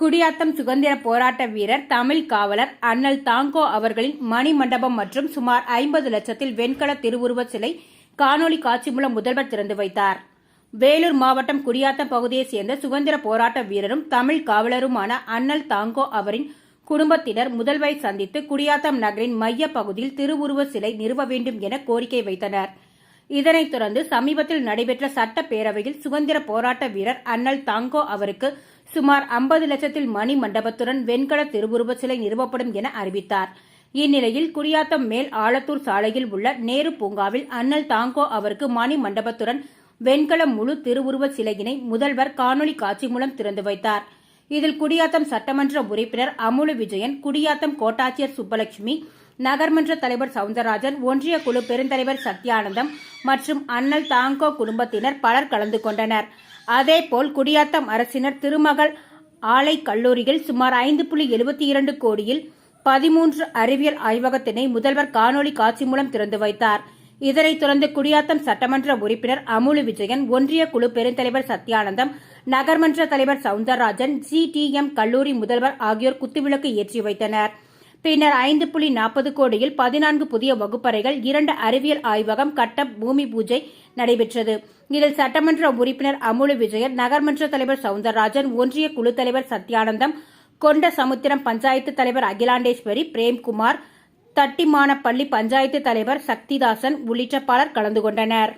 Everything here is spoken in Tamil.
குடியாத்தம் சுதந்திர போராட்ட வீரர் தமிழ் காவலர் அண்ணல் தாங்கோ அவர்களின் மணிமண்டபம் மற்றும் சுமார் ஐம்பது லட்சத்தில் வெண்கல திருவுருவ சிலை காணொலி காட்சி மூலம் முதல்வர் திறந்து வைத்தார். வேலூர் மாவட்டம் குடியாத்தம் பகுதியைச் சேர்ந்த சுதந்திர போராட்ட வீரரும் தமிழ் காவலருமான அண்ணல் தாங்கோ அவரின் குடும்பத்தினர் முதல்வரை சந்தித்து குடியாத்தம் நகரின் மைய பகுதியில் திருவுருவ சிலை நிறுவ வேண்டும் என கோரிக்கை வைத்தனர். இதனைத் தொடர்ந்து சமீபத்தில் நடைபெற்ற சட்டப்பேரவையில் சுதந்திர போராட்ட வீரர் அண்ணல் தாங்கோ அவருக்கு சுமார் ஐம்பது லட்சத்தில் மணி மண்டபத்துடன் வெண்கல திருவுருவ சிலை நிறுவப்படும் என அறிவித்தார். இந்நிலையில் குடியாத்தம் மேல் ஆலத்தூர் சாலையில் உள்ள நேரு பூங்காவில் அண்ணல் தாங்கோ அவருக்கு மணி மண்டபத்துடன் வெண்கல முழு திருவுருவ சிலையினை முதல்வர் காணொலி காட்சி மூலம் திறந்து வைத்தார். இதில் குடியாத்தம் சட்டமன்ற உறுப்பினர் அமுலு விஜயன் குடியாத்தம் கோட்டாட்சியர் சுப்பலட்சுமி நகர்மன்ற தலைவர் சவுந்தரராஜன் ஒன்றிய குழு பெருந்தலைவர் சத்யானந்தம் மற்றும் அண்ணல் தாங்கோ குடும்பத்தினர் பலர் கலந்து கொண்டனர். அதேபோல் குடியாத்தம் அரசினர் திருமகள் ஆலை கல்லூரியில் சுமார் ஐந்து புள்ளி எழுபத்தி இரண்டு கோடியில் பதிமூன்று அறிவியல் ஆய்வகத்தினை முதல்வர் காணொலி காட்சி மூலம் திறந்து வைத்தார். இதனைத் தொடர்ந்து குடியாத்தம் சட்டமன்ற உறுப்பினர் அமுலு விஜயன் ஒன்றிய குழு பெருந்தலைவர் சத்யானந்தம் நகர்மன்ற தலைவர் சவுந்தரராஜன் ஜிடிஎம் கல்லூரி முதல்வர் ஆகியோர் குத்துவிளக்கு ஏற்றி வைத்தனர். பின்னர் ஐந்து புள்ளி நாற்பது கோடியில் பதினான்கு புதிய வகுப்பறைகள் இரண்டு அறிவியல் ஆய்வகம் கட்ட பூமி பூஜை நடைபெற்றது. இதில் சட்டமன்ற உறுப்பினர் அமுலு விஜயன் நகர்மன்ற தலைவர் சவுந்தரராஜன் ஒன்றிய குழு தலைவர் சத்யானந்தம் கொண்ட சமுத்திரம் பஞ்சாயத்து தலைவர் அகிலாண்டேஸ்வரி பிரேம்குமார் தட்டிமானப்பள்ளி பஞ்சாயத்து தலைவர் சக்திதாசன் உள்ளிட்ட பலர் கலந்து கொண்டனர்.